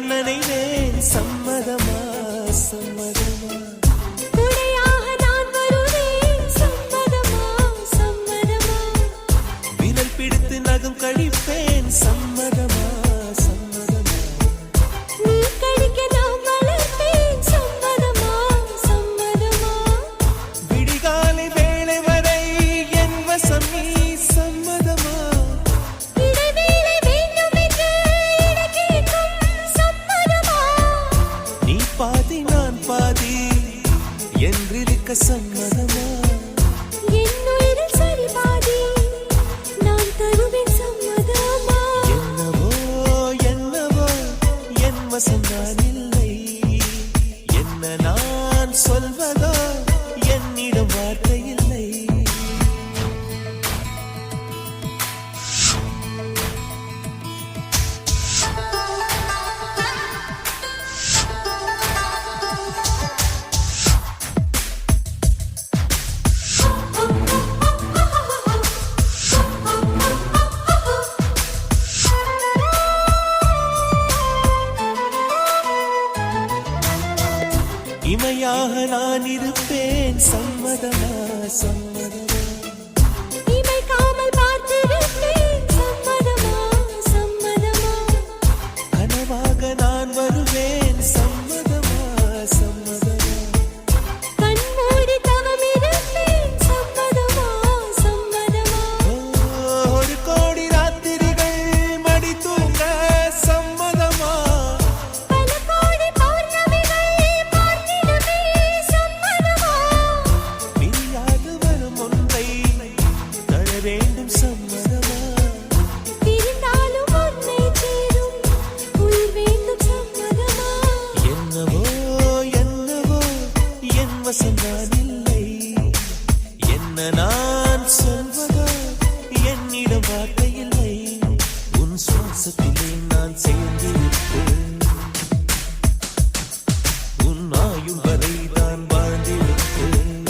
நான் நினைவேன். சம்ம some அவ சொன்னாதில்லை என்ன நான் சொல்வதோ என்னிடம் வார்த்தை இல்லை உன் சுவாசத்திலே நான் சேர்ந்து நான் வாழ்ந்திருப்பேன்.